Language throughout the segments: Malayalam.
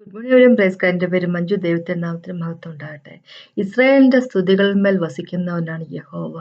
ഗുഡ് മോർണിംഗ് എവരും പ്രൈസ് എന്റെ പേര് മഞ്ജു ദൈവത്തെ നാമത്തിന് മഹത്വം ഉണ്ടാകട്ടെ. ഇസ്രായേലിന്റെ സ്തുതികളിന്മേൽ വസിക്കുന്നവനാണ് യഹോവ.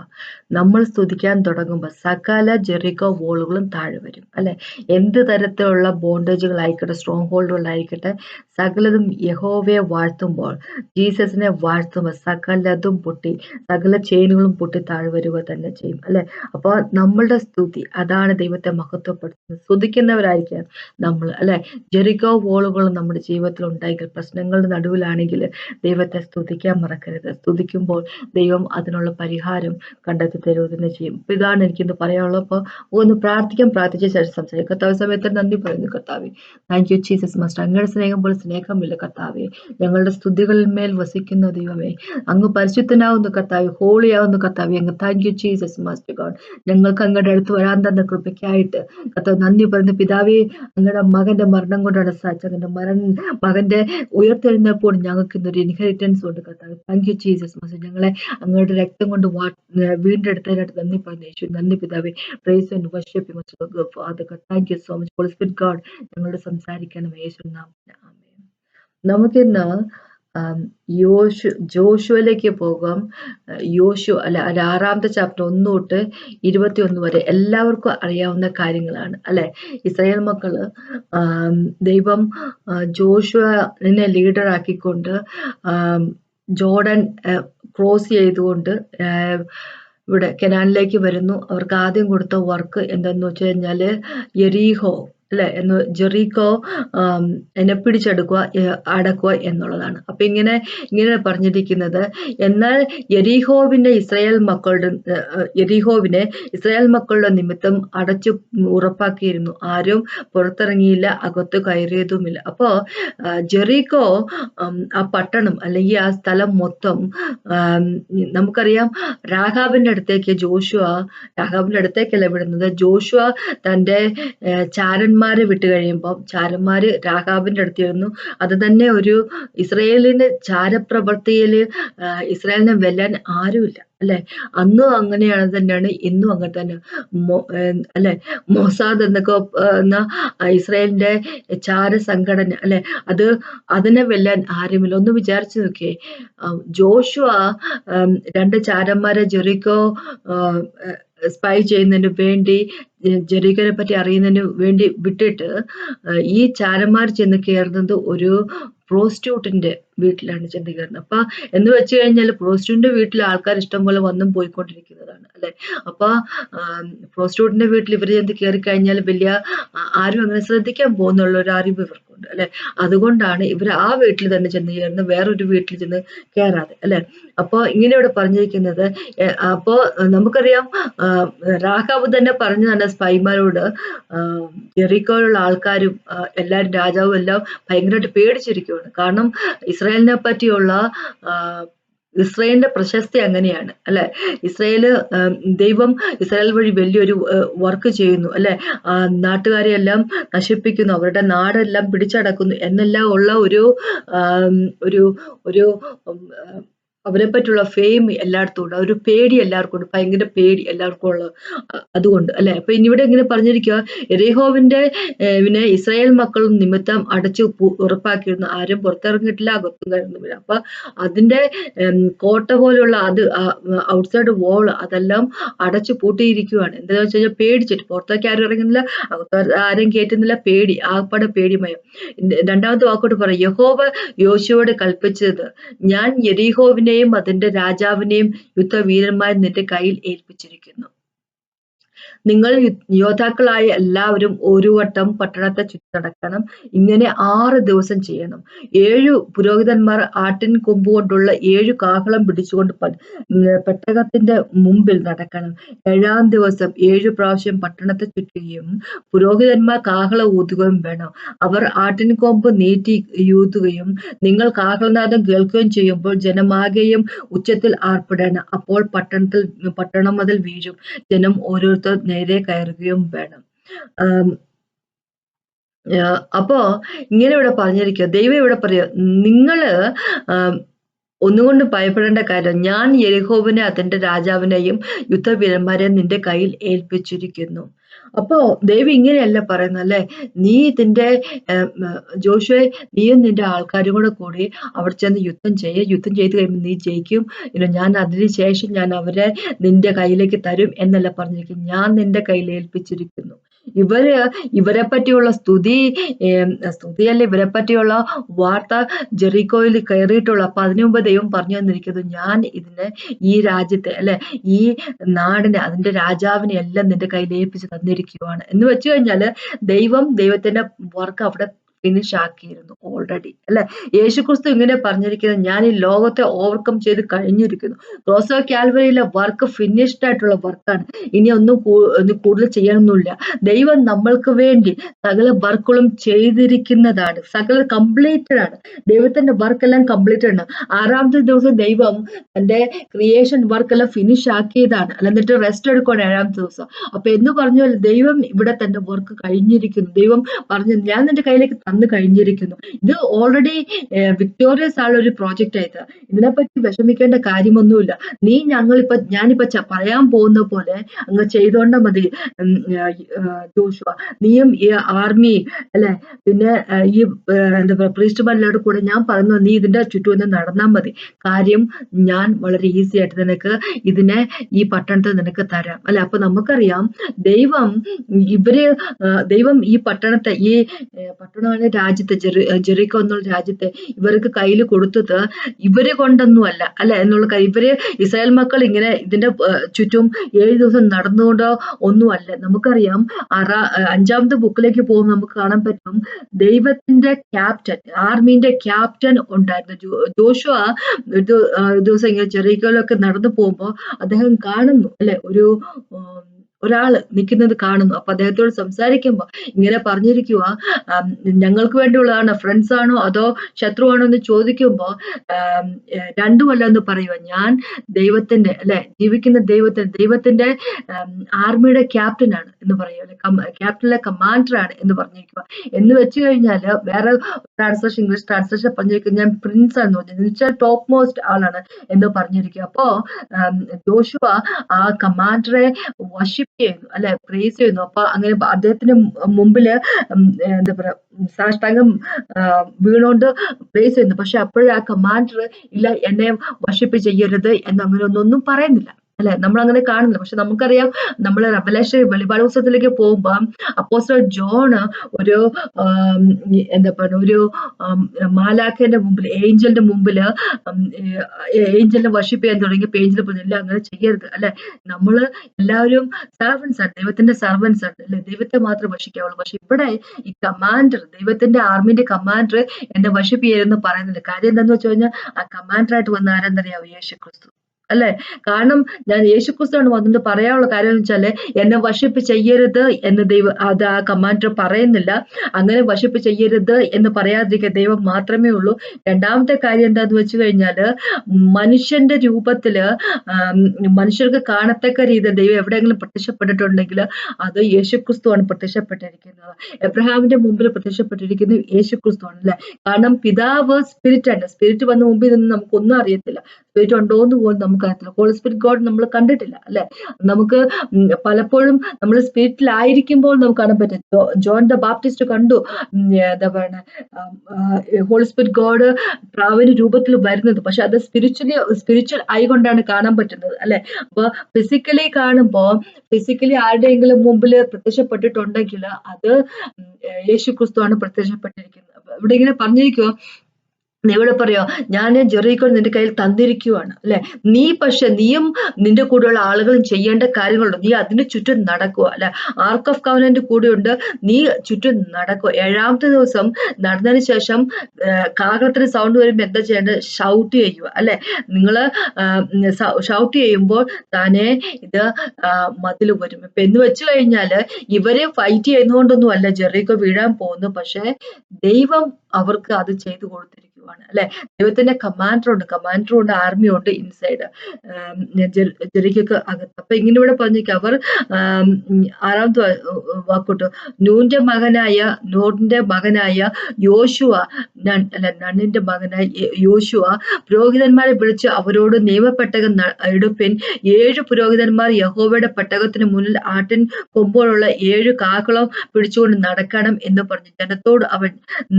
നമ്മൾ സ്തുതിക്കാൻ തുടങ്ങുമ്പോൾ സകല ജെറിക്കോ വോളുകളും താഴെ വരും അല്ലെ? എന്ത് തരത്തിലുള്ള ബോണ്ടേജുകളായിക്കോട്ടെ സ്ട്രോങ് ഹോൾഡുകളായിക്കോട്ടെ സകലതും യഹോവയെ വാഴ്ത്തുമ്പോൾ ജീസസിനെ വാഴ്ത്തുമ്പോൾ സകലതും പൊട്ടി സകല ചെയിനുകളും പൊട്ടി താഴെ വരിക തന്നെ ചെയ്യും അല്ലെ? അപ്പോൾ നമ്മളുടെ സ്തുതി അതാണ് ദൈവത്തെ മഹത്വപ്പെടുത്തുന്നത്. സ്തുതിക്കുന്നവരായിരിക്കാം നമ്മൾ അല്ലെ? ജെറിക്കോ വോളുകൾ നമ്മുടെ ജീവിതത്തിൽ ഉണ്ടെങ്കിൽ പ്രശ്നങ്ങളുടെ നടുവിലാണെങ്കിൽ ദൈവത്തെ സ്തുതിക്കാൻ മറക്കരുത്. സ്തുതിക്കുമ്പോൾ ദൈവം അതിനുള്ള പരിഹാരം കണ്ടെത്തി തരുവതന്നെ ചെയ്യും. അപ്പൊ ഇതാണ് എനിക്കിന്ന് പറയാനുള്ളത്. അപ്പോൾ ഒന്ന് പ്രാർത്ഥിക്കാൻ പ്രാർത്ഥിച്ച ശേഷം സംസാരിക്കും. കർത്താവ് സമയത്ത് നന്ദി പറയുന്നു കർത്താവെ. താങ്ക് യു ജീസസ് മാസ്റ്റർ അങ്ങയുടെ സ്നേഹം പോലെ സ്നേഹമില്ല കർത്താവെ. ഞങ്ങളുടെ സ്തുതികളിൽ മേൽ വസിക്കുന്ന ദൈവമേ അങ്ങ് പരിശുദ്ധനാവുന്നു കർത്താവ്. ഹോളിയാവുന്നു കർത്താവെ. അങ്ങ് thank you Jesus master God ഞങ്ങൾക്ക് അങ്ങയുടെ അടുത്ത് വരാൻ തന്ന കൃപയ്ക്കായിട്ട് കർത്താവ് നന്ദി പറയുന്നു. പിതാവേ അങ്ങയുടെ മകന്റെ മരണം കൊണ്ടാണ് സാധിച്ചത് അങ്ങയുടെ മരൺ മകന്റെ ഉയർത്തെഴുന്നപ്പോൾ ഞങ്ങൾക്ക് ഇന്നൊരു ഇൻഹെറിറ്റൻസ് ഉണ്ട് കർത്താവ്. താങ്ക് യു ജീസസ് മാസ്റ്റർ ഞങ്ങളെ അങ്ങയുടെ രക്തം കൊണ്ട് വീണ്ടെടുത്തതിനായിട്ട് നന്ദി പറഞ്ഞു നന്ദി പിതാവേ. Praise and worship thank you so much holy spirit God ഞങ്ങളോട് സംസാരിക്കണം യേശു നമുക്കിന്ന് ആം, യോശു ജോഷുവിലേക്ക് പോകാം. യോശു അല്ല അല്ല ആറാമത്തെ ചാപ്റ്റർ ഒന്ന് തൊട്ട് ഇരുപത്തി ഒന്ന് വരെ എല്ലാവർക്കും അറിയാവുന്ന കാര്യങ്ങളാണ് അല്ലെ? ഇസ്രായേൽ മക്കൾ ദൈവം ജോഷുവിനെ ആം, ജോർഡൻ ക്രോസ് ചെയ്തുകൊണ്ട് ഇവിടെ കെനാനിലേക്ക് വരുന്നു. അവർക്ക് ആദ്യം കൊടുത്ത വർക്ക് എന്തെന്ന് വെച്ച് കഴിഞ്ഞാൽ അല്ലെ? എന്ന് ജെറീക്കോ എന്നെ പിടിച്ചെടുക്കുക അടക്കുക എന്നുള്ളതാണ്. അപ്പൊ ഇങ്ങനെ ഇങ്ങനെ പറഞ്ഞിരിക്കുന്നത്. എന്നാൽ യരീഹോവിന്റെ ഇസ്രായേൽ മക്കളുടെ യരീഹോവിനെ ഇസ്രയേൽ മക്കളുടെ നിമിത്തം അടച്ചു ഉറപ്പാക്കിയിരുന്നു. ആരും പുറത്തിറങ്ങിയില്ല അകത്ത് കയറിയതുമില്ല. അപ്പോ ആ, ജെറീക്കോ ആ പട്ടണം അല്ലെങ്കിൽ ആ സ്ഥലം മൊത്തം നമുക്കറിയാം രാഘാവിന്റെ അടുത്തേക്ക് ജോഷുവ രാഘാവിന്റെ അടുത്തേക്കല്ല വിടുന്നത്? ജോഷുവ തന്റെ ഏർ, ചാരന്മാരെ വിട്ട് കഴിയുമ്പോൾ ചാരന്മാര് രാഘാബിന്റെ ചെന്നു അത് തന്നെ ഒരു ഇസ്രയേലിന്റെ ചാരപ്രവർത്തിയിൽ ഇസ്രായേലിനെ വെല്ലാൻ ആരുമില്ല. അല്ലെ? അന്നും അങ്ങനെയാണ് തന്നെയാണ് ഇന്നും അങ്ങനെ തന്നെ. അല്ലെ? മൊസാദ് എന്നൊക്കെ എന്ന ഇസ്രായേലിന്റെ ചാര സംഘടന അല്ലെ? അത് അതിനെ വെല്ലാൻ ആരുമില്ല. ഒന്ന് വിചാരിച്ചു നോക്കിയേ ജോഷുവ രണ്ട് ചാരന്മാരെ ജെറിക്കോ സ്പൈ ചെയ്യുന്നതിന് വേണ്ടി ജെ- ജെറിക്കോനെ പറ്റി അറിയുന്നതിന് വേണ്ടി വിട്ടിട്ട് ഈ ചാരന്മാർ ചെന്ന് കയറുന്നത് ഒരു പ്രോസ്റ്റ്യൂട്ടിന്റെ വീട്ടിലാണ് ചെന്ന് കയറുന്നത് അപ്പൊ എന്ന് വെച്ച് കഴിഞ്ഞാൽ പ്രോസ്റ്റ്യൂട്ടിന്റെ വീട്ടിൽ ആൾക്കാർ ഇഷ്ടം പോലെ വന്നും പോയിക്കൊണ്ടിരിക്കുന്നതാണ് അല്ലെ? അപ്പൊ പ്രോസ്റ്റ്യൂട്ടിന്റെ വീട്ടിൽ ഇവർ ചെന്ന് കയറി കഴിഞ്ഞാൽ വലിയ ആരും അങ്ങനെ ശ്രദ്ധിക്കാൻ പോകുന്നുള്ള ഒരു അറിവ് ഇവർക്കുണ്ട് അല്ലെ? അതുകൊണ്ടാണ് ഇവർ ആ വീട്ടിൽ തന്നെ ചെന്ന് ചേർന്ന് വേറൊരു വീട്ടിൽ ചെന്ന് കയറാതെ അല്ലെ? അപ്പൊ ഇങ്ങനെ ഇവിടെ പറഞ്ഞിരിക്കുന്നത് അപ്പോൾ അപ്പോ നമുക്കറിയാം രാഘാവ് തന്നെ പറഞ്ഞതാണ് സ്പൈമാരോട് ജെറിക്കോയിലുള്ള ആൾക്കാരും എല്ലാരും രാജാവും എല്ലാം ഭയങ്കരമായിട്ട് പേടിച്ചിരിക്കുകയാണ് കാരണം ഇസ്രായേലിനെ പറ്റിയുള്ള ഇസ്രായേലിന്റെ പ്രശസ്തി അങ്ങനെയാണ് അല്ലെ? ഇസ്രയേൽ ദൈവം ഇസ്രായേൽ വഴി വലിയൊരു വർക്ക് ചെയ്യുന്നു അല്ലെ? നാട്ടുകാരെ എല്ലാം നശിപ്പിക്കുന്നു അവരുടെ നാടെല്ലാം പിടിച്ചടക്കുന്നു എന്നെല്ലാം ഉള്ള ഒരു ഒരു ഒരു അവരെ പറ്റിയുള്ള ഫെയിം എല്ലായിടത്തും ഉണ്ട് ഒരു പേടി എല്ലാവർക്കും ഉണ്ട് ഭയങ്കര പേടി എല്ലാവർക്കും ഉള്ള അതുകൊണ്ട് അല്ലെ? അപ്പൊ ഇനിവിടെ ഇങ്ങനെ പറഞ്ഞിരിക്കുക എരേഹോവിന്റെ പിന്നെ ഇസ്രായേൽ മക്കളും നിമിത്തം അടച്ചു ഉറപ്പാക്കിയിരുന്നു ആരും പുറത്തിറങ്ങിയിട്ടില്ല അകത്തും കയറുന്നുമില്ല അപ്പൊ അതിന്റെ കോട്ട പോലുള്ള അത് ഔട്ട്സൈഡ് വോൾ അതെല്ലാം അടച്ചു പൂട്ടിയിരിക്കുകയാണ്. എന്താണെന്ന് വെച്ച് കഴിഞ്ഞാൽ പേടിച്ചിട്ട് പുറത്തേക്ക് ആരും ഇറങ്ങുന്നില്ല അകത്ത് ആരും കയറ്റുന്നില്ല പേടി ആകപ്പാടെ പേടിമയം. രണ്ടാമത്തെ വാക്കോട്ട് പറയും യഹോവ യോശുവോട് കൽപ്പിച്ചത് ഞാൻ യെരീഹോവിനെയും അതിന്റെ രാജാവിനെയും യുദ്ധവീരന്മാരെ നിന്റെ കയ്യിൽ ഏൽപ്പിച്ചിരിക്കുന്നു. നിങ്ങൾ യോദ്ധാക്കളായ എല്ലാവരും ഒരു വട്ടം പട്ടണത്തെ ചുറ്റടക്കണം ഇങ്ങനെ ആറ് ദിവസം ചെയ്യണം. ഏഴു പുരോഹിതന്മാർ ആട്ടിൻ കൊമ്പ് കൊണ്ടുള്ള ഏഴു കാഹളം പിടിച്ചുകൊണ്ട് പെട്ടകത്തിന്റെ മുമ്പിൽ നടക്കണം. ഏഴാം ദിവസം ഏഴു പ്രാവശ്യം പട്ടണത്തെ ചുറ്റുകയും പുരോഹിതന്മാർ കാഹളം ഊതുകയും വേണം. അവർ ആട്ടിൻ കൊമ്പ് നീട്ടി യൂതുകയും നിങ്ങൾ കാഹളനാദം കേൾക്കുകയും ചെയ്യുമ്പോൾ ജനമാകെയും ഉച്ചത്തിൽ ആർപ്പിടണം. അപ്പോൾ പട്ടണത്തിൽ പട്ടണം മുതൽ വീഴും. ജനം ഓരോരുത്തർ നേരെ കയറുകയും വേണം. അപ്പോ ഇങ്ങനെ ഇവിടെ പറഞ്ഞിരിക്കുക. ദൈവം ഇവിടെ പറയുക നിങ്ങൾ ഒന്നുകൊണ്ടും ഭയപ്പെടേണ്ട കാര്യം ഞാൻ യരിഹോവിനെ അതിന്റെ രാജാവിനെയും യുദ്ധവീരന്മാരെയും നിന്റെ കയ്യിൽ ഏൽപ്പിച്ചിരിക്കുന്നു. അപ്പോ ദൈവം ഇങ്ങനെയല്ല പറയുന്നത് അല്ലെ? നീ ഇതിന്റെ ജോഷുവെ നീയും നിന്റെ ആൾക്കാരും കൂടെ കൂടി അവിടെ ചെന്ന് യുദ്ധം ചെയ്യുക യുദ്ധം ചെയ്ത് കഴിയുമ്പോൾ നീ ജയിക്കും. ഞാൻ അതിന് ശേഷം ഞാൻ അവരെ നിന്റെ കയ്യിലേക്ക് തരും എന്നല്ല പറഞ്ഞിരിക്കും ഞാൻ നിന്റെ കയ്യിൽ ഏൽപ്പിച്ചിരിക്കുന്നു. ഇവർ ഇവരെ പറ്റിയുള്ള സ്തുതി സ്തുതിയല്ല ഇവരെ പറ്റിയുള്ള വാർത്ത ജെറിക്കോയിൽ കയറിയിട്ടുള്ള അപ്പൊ അതിനു മുമ്പ് ദൈവം പറഞ്ഞു തന്നിരിക്കുന്നത് ഞാൻ ഇതിനെ ഈ രാജ്യത്തെ അല്ലെ ഈ നാടിനെ അതിന്റെ രാജാവിനെ എല്ലാം നിന്റെ കയ്യിൽ ഏൽപ്പിച്ച് തന്നിരിക്കുകയാണ് എന്ന് വെച്ചു കഴിഞ്ഞാൽ ദൈവം ദൈവത്തിന്റെ വർക്ക് അവിടെ ഫിനിഷ് ആക്കിയിരുന്നു ഓൾറെഡി അല്ലെ? യേശുക്രിസ്തു ഇങ്ങനെ പറഞ്ഞിരിക്കുന്നത് ഞാൻ ഈ ലോകത്തെ ഓവർകം ചെയ്ത് കഴിഞ്ഞിരിക്കുന്നു. ക്രോസ് ഓഫ് കാൽവറിയിലെ വർക്ക് ഫിനിഷ്ഡ് ആയിട്ടുള്ള വർക്കാണ് ഇനി ഒന്നും കൂടുതൽ ചെയ്യണമെന്നില്ല ദൈവം നമ്മൾക്ക് വേണ്ടി സകല വർക്കുകളും ചെയ്തിരിക്കുന്നതാണ്. സകല കംപ്ലീറ്റഡ് ആണ്. ദൈവത്തിന്റെ വർക്ക് എല്ലാം കംപ്ലീറ്റഡ് ആണ്. ആറാമത്തെ ദിവസം ദൈവം തന്റെ ക്രിയേഷൻ വർക്ക് എല്ലാം ഫിനിഷ് ആക്കിയതാണ്. അല്ല എന്നിട്ട് റെസ്റ്റ് എടുക്കുകയാണ് ഏഴാമത്തെ ദിവസം. അപ്പൊ എന്ന് പറഞ്ഞാൽ ദൈവം ഇവിടെ തന്റെ വർക്ക് കഴിഞ്ഞിരിക്കുന്നു. ദൈവം പറഞ്ഞു ഞാൻ നിന്റെ കയ്യിലേക്ക് തന്നു കഴിഞ്ഞിരിക്കുന്നു. ഇത് ഓൾറെഡി വിക്ടോറിയസ് ആയുള്ള ഒരു പ്രോജക്റ്റ് ആയത് ഇതിനെപ്പറ്റി വിഷമിക്കേണ്ട കാര്യമൊന്നുമില്ല. നീ ഞങ്ങളിപ്പോ ഞാനിപ്പോ പറയാൻ പോകുന്ന പോലെ അങ്ങ് ചെയ്തോണ്ട മതി ജോഷുവ. നീയും ഈ ആർമി അല്ലെ? പിന്നെ ഈ എന്താ പറയുക പ്രീസ്റ്റുമാരിലോട് കൂടെ ഞാൻ പറഞ്ഞു നീ ഇതിന്റെ ചുറ്റും നടന്നാൽ മതി. കാര്യം ഞാൻ വളരെ ഈസി ആയിട്ട് നിനക്ക് ഇതിനെ ഈ പട്ടണത്തെ നിനക്ക് തരാം. അല്ലെ? അപ്പൊ നമുക്കറിയാം ദൈവം ഇവർ ദൈവം ഈ പട്ടണത്തെ ഈ പട്ടണമാണ് രാജ്യത്തെ ജെറി ജെറിക്കോ എന്നുള്ള രാജ്യത്തെ ഇവർക്ക് കയ്യിൽ കൊടുത്തത് ഇവരെ കൊണ്ടൊന്നും അല്ല? എന്നുള്ള കാര്യം. ഇവർ ഇസ്രായേൽ മക്കൾ ഇങ്ങനെ ഇതിന്റെ ചുറ്റും ഏഴ് ദിവസം നടന്നുകൊണ്ടോ ഒന്നുമല്ല. നമുക്കറിയാം ആറാ അഞ്ചാമത്തെ ബുക്കിലേക്ക് പോകുമ്പോൾ നമുക്ക് കാണാൻ പറ്റും ദൈവത്തിന്റെ ക്യാപ്റ്റൻ ആർമീന്റെ ക്യാപ്റ്റൻ ഉണ്ടായിരുന്നു. ജോഷുവ ഒരു ദിവസം ഇങ്ങനെ ചെറിയകളൊക്കെ നടന്നു പോകുമ്പോൾ അദ്ദേഹം കാണുന്നു അല്ലെ? ഒരു ഒരാൾ നിൽക്കുന്നത് കാണുന്നു. അപ്പൊ അദ്ദേഹത്തോട് സംസാരിക്കുമ്പോൾ ഇങ്ങനെ പറഞ്ഞിരിക്കുക ഞങ്ങൾക്ക് വേണ്ടിയുള്ളതാണോ ഫ്രണ്ട്സ് ആണോ അതോ ശത്രുവാണോ എന്ന് ചോദിക്കുമ്പോൾ രണ്ടുമല്ല എന്ന് പറയുക ഞാൻ ദൈവത്തിന്റെ അല്ലെ ജീവിക്കുന്ന ദൈവത്തിന്റെ ദൈവത്തിന്റെ ആർമിയുടെ ക്യാപ്റ്റനാണ് എന്ന് പറയുക ക്യാപ്റ്റനിലെ ആണ് എന്ന് പറഞ്ഞിരിക്കുക എന്ന് വെച്ച് കഴിഞ്ഞാൽ വേറെ ട്രാൻസ്ലേഷൻ ഇംഗ്ലീഷ് ട്രാൻസ്ലേഷൻ പറഞ്ഞിരിക്കുന്നത് ഞാൻ പ്രിൻസ് എന്ന് പറഞ്ഞു. വെച്ചാൽ ടോപ്പ് മോസ്റ്റ് ആളാണ് എന്ന് പറഞ്ഞിരിക്കുക അപ്പോ ജോഷുവ ആ കമാൻഡറെ വർഷിപ്പ് ചെയ്യുന്നു അല്ലെ? പ്രേസ് ചെയ്യുന്നു. അപ്പൊ അങ്ങനെ അദ്ദേഹത്തിന് മുമ്പിൽ എന്താ പറയാ സാഷ്ടാംഗം വീണോണ്ട് പ്രേസ് ചെയ്യുന്നു. പക്ഷെ അപ്പോഴേ കമാൻഡർ ഇല്ല എന്നെ വർഷിപ്പ് ചെയ്യരുത് എന്ന് അങ്ങനെ ഒന്നൊന്നും പറയുന്നില്ല. അല്ലെ? നമ്മൾ അങ്ങനെ കാണുന്നില്ല. പക്ഷെ നമുക്കറിയാം നമ്മൾ റബലേഷൻ വെളിപാട് പുസ്തകത്തിലേക്ക് പോകുമ്പോ അപ്പോസ്റ്റൽ ജോണ് ഒരു എന്താ പറയുക ഒരു മാലാഖന്റെ മുമ്പിൽ ഏഞ്ചലിന്റെ മുമ്പിൽ ഏഞ്ചലിനെ വർഷിപ്പ് ചെയ്യാൻ തുടങ്ങി പറഞ്ഞു എല്ലാം അങ്ങനെ ചെയ്യരുത്. അല്ലെ? നമ്മൾ എല്ലാവരും സർവൻസ് ആണ് ദൈവത്തിന്റെ സർവൻസ് ആണ്. അല്ലെ? ദൈവത്തെ മാത്രം വർഷിക്കാവുള്ളൂ പക്ഷെ ഇവിടെ ഈ കമാൻഡർ ദൈവത്തിന്റെ ആർമിന്റെ കമാൻഡർ എന്നെ വർഷിപ്പ് ചെയ്യരുതെന്ന് പറയുന്നില്ല കാര്യം എന്താന്ന് വെച്ച് കഴിഞ്ഞാൽ ആ കമാൻഡറായിട്ട് വന്ന ആരെന്നറിയാവോ? യേശു ക്രിസ്തു അല്ലെ? കാരണം ഞാൻ യേശുക്രിസ്തുവാണ് വന്നിട്ട് പറയാനുള്ള കാര്യം എന്ന് വെച്ചാൽ എന്നെ വശിപ്പ് ചെയ്യരുത് എന്ന് ദൈവം അത് ആ കമാൻഡർ പറയുന്നില്ല. അങ്ങനെ വശിപ്പ് ചെയ്യരുത് എന്ന് പറയാതിരിക്കുക ദൈവം മാത്രമേ ഉള്ളൂ. രണ്ടാമത്തെ കാര്യം എന്താന്ന് വെച്ച് കഴിഞ്ഞാൽ മനുഷ്യന്റെ രൂപത്തിൽ മനുഷ്യർക്ക് കാണത്തക്ക രീതിയിൽ ദൈവം എവിടെയെങ്കിലും പ്രത്യക്ഷപ്പെട്ടിട്ടുണ്ടെങ്കിൽ അത് യേശുക്രിസ്തുവാണ് പ്രത്യക്ഷപ്പെട്ടിരിക്കുന്നത്. എബ്രഹാമിന്റെ മുമ്പിൽ പ്രത്യക്ഷപ്പെട്ടിരിക്കുന്നത് യേശുക്രിസ്തുവാണ് അല്ലെ? കാരണം പിതാവ് സ്പിരിറ്റ് ആണ്. സ്പിരിറ്റ് വന്ന മുമ്പിൽ നിന്ന് നമുക്കൊന്നും അറിയത്തില്ല. ഉണ്ടോ എന്ന് പോലും നമുക്ക് അറിയത്തില്ല ഹോളി സ്പിരിറ്റ് ഗോഡ് നമ്മൾ കണ്ടിട്ടില്ല അല്ലെ? നമുക്ക് പലപ്പോഴും നമ്മൾ സ്പിരിറ്റിലായിരിക്കുമ്പോൾ നമുക്ക് കാണാൻ പറ്റും ജോൺ ദ ബാപ്റ്റിസ്റ്റ് കണ്ടു എന്താ പറയുക ഹോളി സ്പിരിറ്റ് ഗോഡ് പ്രാവിന് രൂപത്തിൽ വരുന്നത്. പക്ഷെ അത് സ്പിരിച്വലി സ്പിരിച്വൽ ആയിക്കൊണ്ടാണ് കാണാൻ പറ്റുന്നത് അല്ലെ? അപ്പൊ ഫിസിക്കലി കാണുമ്പോൾ ഫിസിക്കലി ആരുടെയെങ്കിലും മുമ്പിൽ പ്രത്യക്ഷപ്പെട്ടിട്ടുണ്ടെങ്കിൽ അത് യേശു ക്രിസ്തു ആണ് പ്രത്യക്ഷപ്പെട്ടിരിക്കുന്നത് ഇവിടെ ഇങ്ങനെ പറഞ്ഞിരിക്കുവോ ഇവിടെ പറയോ ഞാൻ ജെറീക്കോ നിന്റെ കയ്യിൽ തന്നിരിക്കുവാണ് അല്ലെ? നീ പക്ഷെ നീയും നിന്റെ കൂടെയുള്ള ആളുകളും ചെയ്യേണ്ട കാര്യങ്ങളുണ്ട്. നീ അതിന് ചുറ്റും നടക്കുക അല്ലെ? ആർക്ക് ഓഫ് കവനന്റ് കൂടെയുണ്ട്. നീ ചുറ്റും നടക്കുക. ഏഴാമത്തെ ദിവസം നടന്നതിന് ശേഷം കാകത്തിന് സൗണ്ട് വരുമ്പോൾ എന്താ ചെയ്യേണ്ടത്? ഷൗട്ട് ചെയ്യുക അല്ലെ? നിങ്ങൾ ഷൗട്ട് ചെയ്യുമ്പോൾ താനെ ഇത് മതിൽ വരും. ഇപ്പൊ എന്ന് വെച്ച് കഴിഞ്ഞാൽ ഇവരെ ഫൈറ്റ് ചെയ്യുന്നതുകൊണ്ടൊന്നും അല്ല ജെറീക്കോ വീഴാൻ പോകുന്നു പക്ഷെ ദൈവം അവർക്ക് അത് ചെയ്തു കൊടുത്തിരിക്കും ആണ് അല്ലെ? ദൈവത്തിന്റെ കമാൻഡർ ഉണ്ട് കമാൻഡർ ഉണ്ട് ആർമി ഉണ്ട് ഇൻസൈഡ് ജെറിക്കൊക്കെ അകത്ത്. അപ്പൊ ഇങ്ങനെ ഇവിടെ പറഞ്ഞേക്ക് അവർ ആറാമത്തെ വാക്കോട്ട്. നൂന്റെ മകനായ നൂറിന്റെ മകനായ യോശുവ അല്ല നണ്ണിന്റെ മകനായ യോശുവ പുരോഹിതന്മാരെ വിളിച്ച് അവരോട് നിയമപ്പെട്ടകം എടുപ്പിൻ ഏഴ് പുരോഹിതന്മാർ യഹോവയുടെ പെട്ടകത്തിന് മുന്നിൽ ആട്ടിൻ കൊമ്പോലുള്ള ഏഴ് കാക്കളം പിടിച്ചുകൊണ്ട് നടക്കണം എന്ന് പറഞ്ഞു ജനത്തോട് അവൻ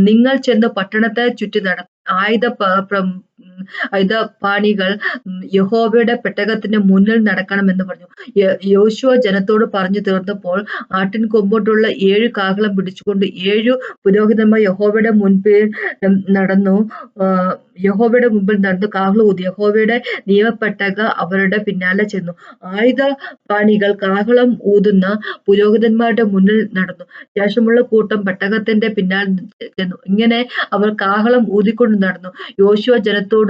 നിങ്ങൾ ചെന്ന് പട്ടണത്തെ ചുറ്റി നട either ആയുധ പാണികൾ യഹോബയുടെ പെട്ടകത്തിന്റെ മുന്നിൽ നടക്കണമെന്ന് പറഞ്ഞു. യോശുവ ജനത്തോട് പറഞ്ഞു തീർന്നപ്പോൾ ആട്ടിൻ കൊമ്പോട്ടുള്ള ഏഴ് കാഹളം പിടിച്ചുകൊണ്ട് ഏഴു പുരോഹിതന്മാർ യഹോബയുടെ മുൻപിൽ നടന്നു. യഹോബയുടെ മുമ്പിൽ നടന്നു കാഹളം ഊതി. യഹോബയുടെ നിയമപ്പെട്ടക അവരുടെ പിന്നാലെ ചെന്നു. ആയുധ പാണികൾ കാഹളം ഊതുന്ന പുരോഹിതന്മാരുടെ മുന്നിൽ നടന്നു. ശേഷമുള്ള കൂട്ടം പെട്ടകത്തിന്റെ പിന്നാലെ ചെന്നു. ഇങ്ങനെ അവർ കാഹളം ഊതിക്കൊണ്ട് നടന്നു. യോശുവ ജനത്തോട്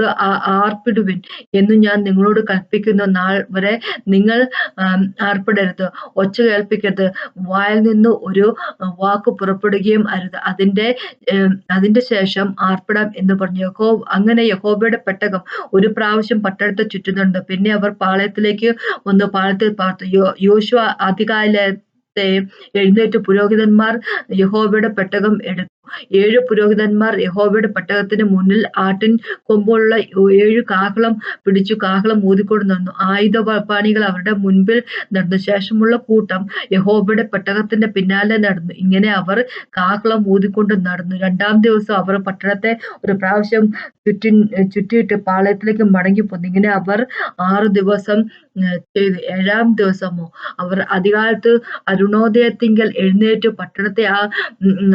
ആർപ്പിടുവിൻ എന്ന് ഞാൻ നിങ്ങളോട് കൽപ്പിക്കുന്ന നാൾ വരെ നിങ്ങൾ ആർപ്പിടരുത്. ഒച്ച കേൾപ്പിക്കരുത്. വായിൽ നിന്ന് ഒരു വാക്ക് പുറപ്പെടുകയും അരുത്. അതിന്റെ അതിന്റെ ശേഷം ആർപ്പിടാം എന്ന് പറഞ്ഞു. യഹോ അങ്ങനെ യഹോബയുടെ പെട്ടകം ഒരു പ്രാവശ്യം പട്ടണത്തെ ചുറ്റുന്നുണ്ട്. പിന്നെ അവർ പാളയത്തിലേക്ക് വന്ന് പാളയത്തിൽ പാർത്തു. യോശുവ അധികാലത്തെ എഴുന്നേറ്റ് പുരോഹിതന്മാർ യഹോബയുടെ പെട്ടകം എടുത്തു. ഏഴ് പുരോഹിതന്മാർ യഹോബയുടെ പട്ടകത്തിന് മുന്നിൽ ആട്ടിൻ കൊമ്പുള്ള ഏഴ് കാഹളം പിടിച്ചു കാഹളം ഊതിക്കൊണ്ട് നടന്നു ആയുധപാണികൾ അവരുടെ മുൻപിൽ നടന്നു. ശേഷമുള്ള കൂട്ടം യഹോബയുടെ പട്ടകത്തിന്റെ പിന്നാലെ നടന്നു. ഇങ്ങനെ അവർ കാഹളം ഊതിക്കൊണ്ട് നടന്നു. രണ്ടാം ദിവസം അവർ പട്ടണത്തെ ഒരു പ്രാവശ്യം ചുറ്റി ചുറ്റിയിട്ട് പാളയത്തിലേക്ക് മടങ്ങിപ്പോന്നു. ഇങ്ങനെ അവർ ആറ് ദിവസം ചെയ്തു. ഏഴാം ദിവസമോ? അവർ അധികാലത്ത് അരുണോദയത്തിങ്കൽ എഴുന്നേറ്റ് പട്ടണത്തെ ആ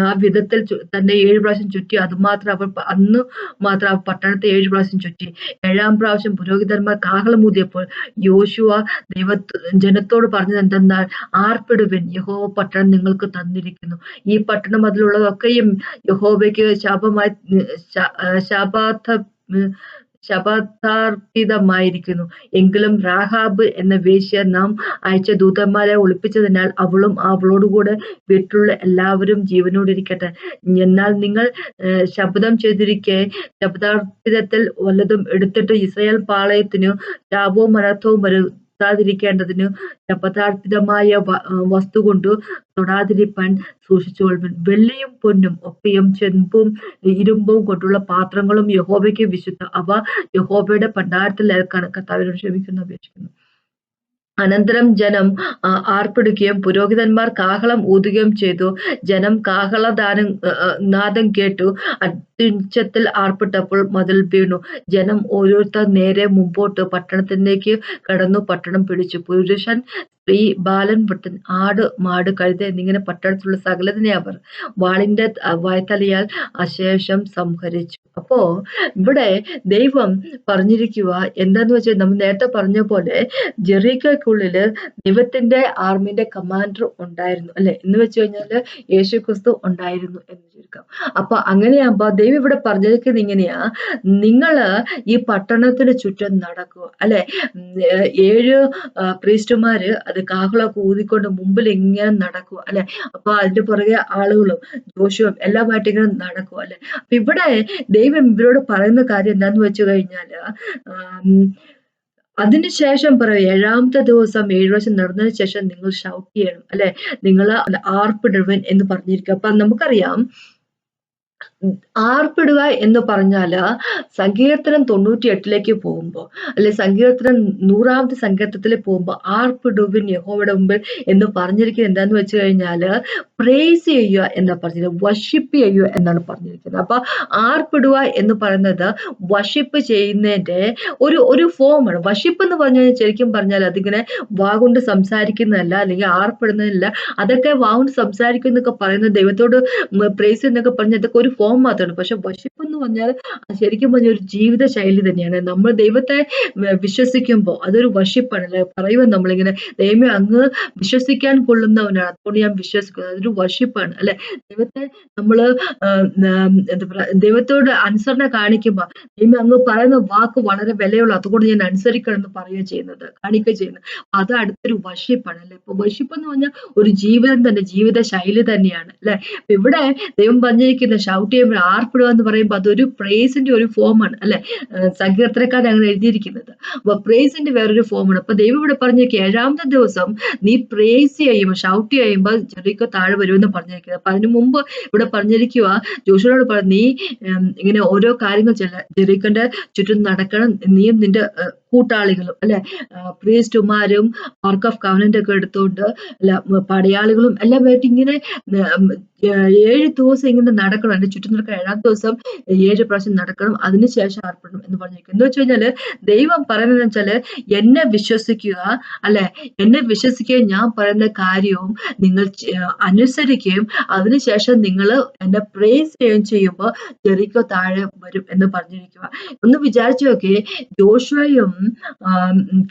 ആ വിധത്തിൽ തന്നെ ഏഴ് പ്രാവശ്യം ചുറ്റി. അതുമാത്രം അവർ അന്ന് മാത്രം ആ പട്ടണത്തെ ഏഴ് പ്രാവശ്യം ചുറ്റി. ഏഴാം പ്രാവശ്യം പുരോഹിതന്മാർ കാഹളമൂതിയപ്പോൾ യോശുവ ദൈവ ജനത്തോട് പറഞ്ഞത് എന്തെന്നാൽ ആർപ്പിടുവിൻ യഹോവ പട്ടണം നിങ്ങൾക്ക് തന്നിരിക്കുന്നു. ഈ പട്ടണം അതിലുള്ളതൊക്കെയും യഹോവയ്ക്ക് ശാപമായി ശാപാർത്ഥ ശപഥാർപ്പിതമായിരിക്കുന്നു. എങ്കിലും റാഹാബ് എന്ന വേശ്യ നാം അയച്ച ദൂതന്മാരെ ഒളിപ്പിച്ചതിനാൽ അവളും അവളോടുകൂടെ വീട്ടിലുള്ള എല്ലാവരും ജീവനോടിരിക്കട്ടെ. എന്നാൽ നിങ്ങൾ ശബ്ദം ചെയ്തിരിക്കെ ശബ്ദാർപ്പിതത്തിൽ വല്ലതും എടുത്തിട്ട് ഇസ്രായേൽ പാളയത്തിനു ശാപവും അനർത്ഥവും വരും തൊടാതിരിക്കേണ്ടതിന് ശപഥാർപ്പിതമായ വസ്തു കൊണ്ട് തൊടാതിരിപ്പാൻ സൂക്ഷിച്ചുകൊള്ളുവിൻ. വെള്ളിയും പൊന്നും ഒക്കെയും ചെമ്പും ഇരുമ്പും കൊണ്ടുള്ള പാത്രങ്ങളും യഹോബയ്ക്ക് വിശുദ്ധ അവ യഹോബയുടെ ഭണ്ഡാരത്തിൽ ഏൽക്കാൻ കർത്താവിനോട് ക്ഷമിക്കുന്നു അപേക്ഷിക്കുന്നു. അനന്തരം ജനം ആർപ്പിടുകയും പുരോഹിതന്മാർ കാഹളം ഊതുകയും ചെയ്തു. ജനം കാഹളദാനം നാദം കേട്ടു. അത്യുച്ചത്തിൽ ആർപ്പിട്ടപ്പോൾ മതിൽ വീണു. ജനം ഓരോരുത്തർ നേരെ മുമ്പോട്ട് പട്ടണത്തിലേക്ക് കടന്നു പട്ടണം പിടിച്ചു. പുരുഷൻ സ്ത്രീ ബാലൻ പൊട്ടൻ ആട് മാട് കഴുത എന്നിങ്ങനെ പട്ടണത്തിലുള്ള സകലതിനെ അവർ വാളിന്റെ വായ്ത്തലയാൽ അശേഷം സംഹരിച്ചു. അപ്പോ ഇവിടെ ദൈവം പറഞ്ഞിരിക്കുക എന്താന്ന് വെച്ചാൽ നമ്മൾ നേരത്തെ പറഞ്ഞ പോലെ ജെറീക്കയ്ക്കുള്ളിൽ ദൈവത്തിന്റെ ആർമിന്റെ കമാൻഡർ ഉണ്ടായിരുന്നു അല്ലെ? എന്ന് വെച്ച് കഴിഞ്ഞാൽ യേശു ക്രിസ്തു ഉണ്ടായിരുന്നു എന്ന് ചുരുക്കം. അപ്പൊ അങ്ങനെയാകുമ്പോ ദൈവം ഇവിടെ പറഞ്ഞിരിക്കുന്നത് ഇങ്ങനെയാ നിങ്ങൾ ഈ പട്ടണത്തിന് ചുറ്റും നടക്കുക അല്ലെ? ഏഴ് പ്രീസ്റ്റുമാര് അത് കാഹളമൊക്കെ ഊതിക്കൊണ്ട് മുമ്പിൽ ഇങ്ങനെ നടക്കുക അല്ലെ? അപ്പൊ അതിന്റെ പുറകെ ആളുകളും ജോഷുവും എല്ലാമായിട്ട് ഇങ്ങനെ നടക്കുക അല്ലെ? അപ്പൊ ഇവിടെ ദൈവം ഇവരോട് പറയുന്ന കാര്യം എന്താന്ന് വെച്ചു കഴിഞ്ഞാൽ അതിനുശേഷം പറയും ഏഴാമത്തെ ദിവസം ഏഴ് വർഷം നടന്നതിന് ശേഷം നിങ്ങൾ ഷൗട്ട് ചെയ്യണം അല്ലെ? നിങ്ങൾ ആർപ്പിടുവൻ എന്ന് പറഞ്ഞിരിക്കും. അപ്പൊ നമുക്കറിയാം ആർപ്പിടുക എന്ന് പറഞ്ഞാൽ സങ്കീർത്തനം തൊണ്ണൂറ്റി എട്ടിലേക്ക് പോകുമ്പോൾ അല്ലെ സങ്കീർത്തനം നൂറാമത്തെ സങ്കീർത്തനത്തിൽ പോകുമ്പോൾ ആർപ്പിടുവിൻ യഹോയുടെ മുമ്പിൽ എന്ന് പറഞ്ഞിരിക്കുന്നത് എന്താന്ന് വെച്ച് കഴിഞ്ഞാൽ പ്രേസ് ചെയ്യുക എന്നാണ് പറഞ്ഞത് വഷിപ്പ് ചെയ്യുക എന്നാണ് പറഞ്ഞിരിക്കുന്നത്. അപ്പൊ ആർപ്പിടുക എന്ന് പറയുന്നത് വഷിപ്പ് ചെയ്യുന്നതിന്റെ ഒരു ഒരു ഫോമാണ് വഷിപ്പ് എന്ന് പറഞ്ഞു കഴിഞ്ഞാൽ ശരിക്കും പറഞ്ഞാൽ അതിങ്ങനെ വാഗുണ്ട് സംസാരിക്കുന്നതല്ല അല്ലെങ്കിൽ ആർപ്പിടുന്നതല്ല. അതൊക്കെ വാഗുണ്ട് സംസാരിക്കുന്നൊക്കെ പറയുന്നത് ദൈവത്തോട് പ്രേസ് എന്നൊക്കെ പറഞ്ഞ് അതൊക്കെ ഒരു ഫോം മാത്രമാണ് പക്ഷെ വർഷിപ്പ് എന്ന് പറഞ്ഞാൽ ശരിക്കും പറഞ്ഞ ഒരു ജീവിത ശൈലി തന്നെയാണ്. നമ്മൾ ദൈവത്തെ വിശ്വസിക്കുമ്പോൾ അതൊരു വർഷിപ്പാണ് അല്ലെ പറയുമ്പോൾ നമ്മളിങ്ങനെ ദൈവമേ അങ്ങ് വിശ്വസിക്കാൻ കൊള്ളുന്നവനാണ്. അതുകൊണ്ട് ഞാൻ വിശ്വസിക്കുന്നത് അതൊരു വർഷിപ്പാണ് അല്ലെ? ദൈവത്തെ നമ്മൾ ദൈവത്തോട് അനുസരണ കാണിക്കുമ്പോൾ ദൈവം അങ്ങ് പറയുന്ന വാക്ക് വളരെ വിലയുള്ള അതുകൊണ്ട് ഞാൻ അനുസരിക്കണം എന്ന് പറയുക ചെയ്യുന്നത് കാണിക്കുകയും ചെയ്യുന്നത്. അത് അടുത്തൊരു വർഷിപ്പാണ് അല്ലെ? ഇപ്പൊ വർഷിപ്പ് എന്ന് പറഞ്ഞാൽ ഒരു ജീവിതം തന്നെ ജീവിത ശൈലി തന്നെയാണ് അല്ലെ? ഇവിടെ ദൈവം പറഞ്ഞിരിക്കുന്ന ഷൗട്ട് ചെയ്യുമ്പോൾ ആർപ്പിടുക എന്ന് പറയുമ്പോൾ അതൊരു പ്രേസിന്റെ ഒരു ഫോമാണ് അല്ലെ? സങ്കീർത്തനക്കാരൻ അങ്ങനെ എഴുതിയിരിക്കുന്നത്. അപ്പൊ പ്രേസിന്റെ വേറൊരു ഫോമാണ് അപ്പൊ ദൈവം ഇവിടെ പറഞ്ഞേക്ക് ഏഴാമത്തെ ദിവസം നീ പ്രേസ് ചെയ്യുമ്പോൾ ഷൗട്ട് ചെയ്യുമ്പോൾ ജെറിക്കോ താഴെ വരുമെന്ന് പറഞ്ഞിരിക്കുന്നത് അപ്പൊ അതിനു മുമ്പ് ഇവിടെ പറഞ്ഞിരിക്കുക ജോഷുനോട് പറഞ്ഞു നീ ഇങ്ങനെ ഓരോ കാര്യങ്ങൾ ചെല്ല ജെറിക്കോന്റെ ചുറ്റും നടക്കണം നീയും നിന്റെ കൂട്ടാളികളും അല്ലെ? പ്രീസ്റ്റുമാരും ആർക്ക് ഓഫ് കവനന്റ് ഒക്കെ എടുത്തുകൊണ്ട് അല്ല പടയാളികളും എല്ലാം ആയിട്ട് ഇങ്ങനെ ഏഴ് ദിവസം ഇങ്ങനെ നടക്കണം. എന്റെ ചുറ്റും നടക്കാൻ ഏഴാം ദിവസം ഏഴ് പ്രാവശ്യം നടക്കണം. അതിനുശേഷം ആർപ്പെടണം എന്ന് പറഞ്ഞിരിക്കും എന്ന് വെച്ച് കഴിഞ്ഞാൽ ദൈവം പറയുന്നത് വെച്ചാൽ എന്നെ വിശ്വസിക്കുക അല്ലെ? എന്നെ വിശ്വസിക്കുകയും ഞാൻ പറയുന്ന കാര്യവും നിങ്ങൾ അനുസരിക്കുകയും അതിനുശേഷം നിങ്ങൾ എന്നെ പ്രേസ് ചെയ്യുകയും ചെയ്യുമ്പോൾ ജെറിക്കോ താഴെ വരും എന്ന് പറഞ്ഞിരിക്കുക. ഒന്ന് വിചാരിച്ചു നോക്കി ജോഷുവയും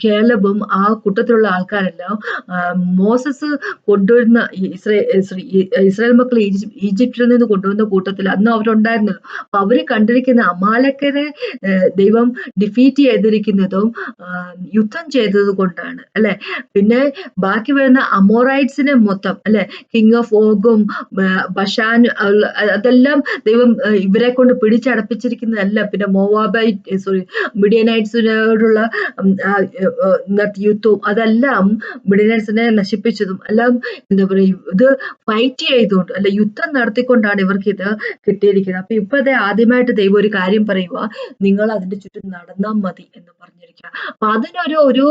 കേലബും ആ കൂട്ടത്തിലുള്ള ആൾക്കാരെല്ലാം മോസസ് കൊണ്ടുവരുന്ന ഇസ്രേ ഇസ്രായേൽ മക്കൾ ഈജിപ്തിൽ നിന്ന് കൊണ്ടുവന്ന കൂട്ടത്തിൽ അന്ന് അവരുണ്ടായിരുന്നല്ലോ. അപ്പൊ അവർ കണ്ടിരിക്കുന്ന അമാലക്കരെ ദൈവം ഡിഫീറ്റ് ചെയ്തിരിക്കുന്നതും യുദ്ധം ചെയ്തത് കൊണ്ടാണ് അല്ലെ? പിന്നെ ബാക്കി വരുന്ന അമോറൈറ്റ്സിനെ മൊത്തം അല്ലെ? കിങ് ഓഫ് ഓഗും ബഷാൻ അതെല്ലാം ദൈവം ഇവരെ കൊണ്ട് പിടിച്ചടപ്പിച്ചിരിക്കുന്നതല്ല. പിന്നെ മോവാബൈറ്റ് സോറി മിഡിയനൈറ്റ്സിനോടുള്ള യുദ്ധവും അതെല്ലാം മിഡിയനൈറ്റ്സിനെ നശിപ്പിച്ചതും എല്ലാം എന്താ പറയുക ഇത് ഫൈറ്റ് ചെയ്തു ചെയ്തുകൊണ്ട് അല്ല യുദ്ധം നടത്തിക്കൊണ്ടാണ് ഇവർക്ക് ഇത് കിട്ടിയിരിക്കുന്നത്. അപ്പൊ ഇപ്പൊ അതെ ആദ്യമായിട്ട് ദൈവം ഒരു കാര്യം പറയുക നിങ്ങൾ അതിന്റെ ചുറ്റും നടന്നാൽ മതി എന്ന് പറഞ്ഞിരിക്കുക. അപ്പൊ അതിനൊരു ഒരു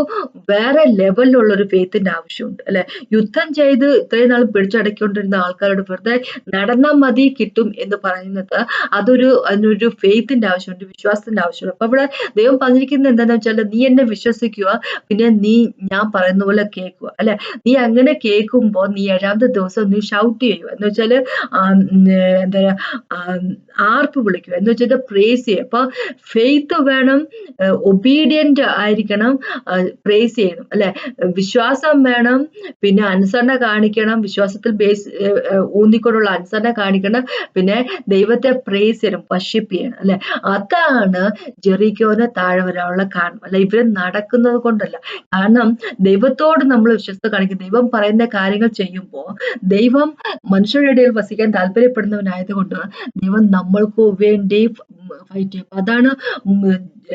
വേറെ ലെവലിലുള്ള ഒരു ഫെയ്ത്തിന്റെ ആവശ്യമുണ്ട്. അല്ലെ? യുദ്ധം ചെയ്ത് ഇത്രയും നാൾ പിടിച്ചടക്കിക്കൊണ്ടിരുന്ന ആൾക്കാരോട് വെറുതെ നടന്നാൽ മതി കിട്ടും എന്ന് പറയുന്നത് അതൊരു അതിനൊരു ഫെയ്ത്തിന്റെ ആവശ്യമുണ്ട് വിശ്വാസത്തിന്റെ ആവശ്യമുണ്ട്. അപ്പൊ ഇവിടെ ദൈവം പറഞ്ഞിരിക്കുന്നത് എന്താണെന്ന് വെച്ചാൽ നീ എന്നെ വിശ്വസിക്കുക പിന്നെ നീ ഞാൻ പറയുന്ന പോലെ കേൾക്കുക അല്ലെ? നീ അങ്ങനെ കേൾക്കുമ്പോൾ നീ ഏഴാമത്തെ ദിവസം നീ ഷൗട്ട് ചെയ്യുക. എന്ന് വെച്ചാൽ എന്താ പറയാ ആർപ്പ് വിളിക്കുക. എന്ന് വെച്ചാൽ പ്രേസ് ചെയ്യുക. അപ്പൊ ഫെയ്ത്ത് വേണം ഒബീഡിയന്റ് ആയിരിക്കണം പ്രേസ് ചെയ്യണം അല്ലെ? വിശ്വാസം വേണം പിന്നെ അനുസരണ കാണിക്കണം വിശ്വാസത്തിൽ ബേസ് ഊന്നിക്കൊണ്ടുള്ള അനുസരണ കാണിക്കണം പിന്നെ ദൈവത്തെ പ്രേസ് ചെയ്യണം വർഷിപ്പ് ചെയ്യണം അല്ലെ? അതാണ് ജെറിക്കോനെ താഴെ വരാനുള്ള കാരണം. അല്ല ഇവർ നടക്കുന്നത് കൊണ്ടല്ല. കാരണം ദൈവത്തോട് നമ്മൾ വിശ്വസ്ത കാണിക്കും. ദൈവം പറയുന്ന കാര്യങ്ങൾ ചെയ്യുമ്പോൾ ദൈവം മനുഷ്യരുടെ ഇടയിൽ വസിക്കാൻ താല്പര്യപ്പെടുന്നവനായതുകൊണ്ട് ദൈവം നമ്മൾക്ക് വേണ്ടി ഫൈറ്റ് ചെയ്യും. അതാണ്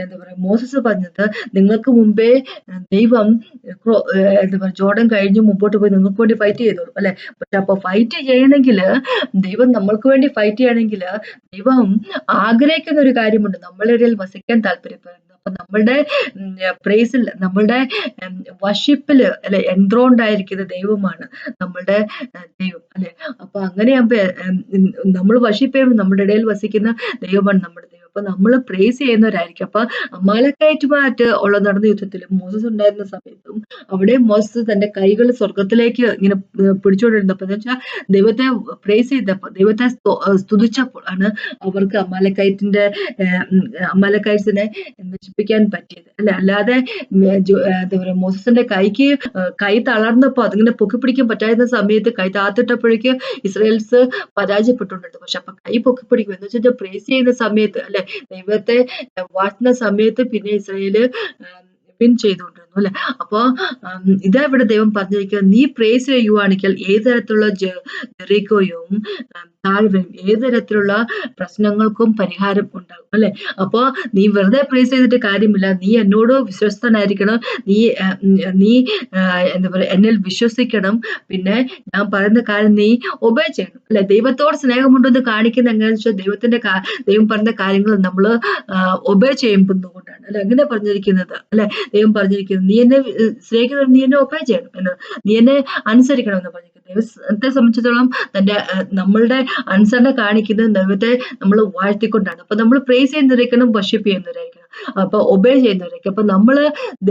എന്താ പറയാ മോസസ് പറഞ്ഞത് നിങ്ങൾക്ക് മുമ്പേ ദൈവം എന്താ പറയാ ജോർഡൻ കഴിഞ്ഞ് മുമ്പോട്ട് പോയി നിങ്ങൾക്ക് വേണ്ടി ഫൈറ്റ് ചെയ്തോളൂ അല്ലെ? പക്ഷെ അപ്പൊ ഫൈറ്റ് ചെയ്യണമെങ്കിൽ ദൈവം നമ്മൾക്ക് വേണ്ടി ഫൈറ്റ് ചെയ്യണമെങ്കിൽ ദൈവം ആഗ്രഹിക്കുന്ന ഒരു കാര്യമുണ്ട്. നമ്മളുടെ ഇടയിൽ വസിക്കാൻ താല്പര്യപ്പെടുന്നു അപ്പൊ നമ്മളുടെ പ്രേസിൽ നമ്മളുടെ വർഷിപ്പിൽ അല്ലെ എൻത്രോണ്ട് ആയിരിക്കുന്ന ദൈവമാണ് നമ്മളുടെ ദൈവം അല്ലെ? അപ്പൊ അങ്ങനെയാകുമ്പോ നമ്മൾ വർഷിപ്പ് ചെയ്യുമ്പോൾ നമ്മുടെ ഇടയിൽ വസിക്കുന്ന ദൈവമാണ് നമ്മുടെ ദൈവം. അപ്പൊ നമ്മൾ പ്രേസ് ചെയ്യുന്നവരായിരിക്കും. അപ്പൊ അമാലക്കയറ്റുമായിട്ട് ഉള്ള നടന്ന യുദ്ധത്തിൽ മോസസ് ഉണ്ടായിരുന്ന സമയത്തും അവിടെ മോസസ് തന്റെ കൈകൾ സ്വർഗത്തിലേക്ക് ഇങ്ങനെ പിടിച്ചോണ്ടിരുന്നപ്പോ എന്ന് വെച്ചാൽ ദൈവത്തെ പ്രേസ് ചെയ്തപ്പോ ദൈവത്തെ സ്തുതിച്ചപ്പോൾ ആണ് അവർക്ക് അമാലക്കയറ്റിന്റെ അമാലക്കയറ്റിനെ നശിപ്പിക്കാൻ പറ്റിയത്. അല്ലെ അല്ലാതെ എന്താ പറയുക മോസസിന്റെ കൈക്ക് കൈ തളർന്നപ്പോ അതിങ്ങനെ പൊക്കി പിടിക്കാൻ പറ്റായിരുന്ന സമയത്ത് കൈ താത്തിട്ടപ്പോഴേക്ക് ഇസ്രയേൽസ് പരാജയപ്പെട്ടുണ്ടായിരുന്നു പക്ഷെ അപ്പൊ കൈ പൊക്കി പിടിക്കും എന്ന് വെച്ചാൽ പ്രേസ് ചെയ്യുന്ന സമയത്ത് അല്ലെ ദൈവത്തെ വാഴ്ത്തുന്ന സമയത്ത് പിന്നെ ഇസ്രയേൽ വിൻ ചെയ്തുകൊണ്ടിരുന്നു അല്ലെ? അപ്പോ ഇതാ ഇവിടെ ദൈവം പറഞ്ഞിരിക്കുക നീ പ്രേസ് ചെയ്യുവാണെങ്കിൽ ഏത് തരത്തിലുള്ള ജെറിക്കോയും താഴെ വരും ഏത് തരത്തിലുള്ള പ്രശ്നങ്ങൾക്കും പരിഹാരം ഉണ്ടാകും അല്ലെ? അപ്പൊ നീ വെറുതെ പ്രേസ് ചെയ്തിട്ട് കാര്യമില്ല. നീ എന്നോട് വിശ്വസ്തനായിരിക്കണം. നീ നീ എന്താ പറയാ എന്നിൽ വിശ്വസിക്കണം. പിന്നെ ഞാൻ പറയുന്ന കാര്യം നീ ഒബേ ചെയ്യണം അല്ലെ? ദൈവത്തോട് സ്നേഹമുണ്ടെന്ന് കാണിക്കുന്ന എങ്ങനെയാണെന്ന് വെച്ചാൽ ദൈവത്തിന്റെ ദൈവം പറഞ്ഞ കാര്യങ്ങൾ നമ്മൾ ഒബേ ചെയ്യുമ്പോൾ കൊണ്ടാണ് അല്ലെ? അങ്ങനെ പറഞ്ഞിരിക്കുന്നത് അല്ലെ? ദൈവം പറഞ്ഞിരിക്കുന്നത് നീ എന്നെ സ്നേഹിക്കുന്നത് നീ എന്നെ ഒബേ ചെയ്യണം എന്ന് നീ എന്നെ അനുസരിക്കണം എന്ന് പറഞ്ഞിരിക്കുന്നത് ദൈവത്തെ സംബന്ധിച്ചിടത്തോളം തന്റെ നമ്മളുടെ അനുസരണ കാണിക്കുന്നത് ദൈവത്തെ നമ്മൾ വാഴ്ത്തിക്കൊണ്ടാണ്. അപ്പൊ നമ്മൾ പ്രേസ് ചെയ്യുന്നവരായിരിക്കണം വർഷിപ്പ് ചെയ്യുന്നവരായിരിക്കണം. അപ്പൊ ഒബേ ചെയ്യുന്നവരൊക്കെ. അപ്പൊ നമ്മൾ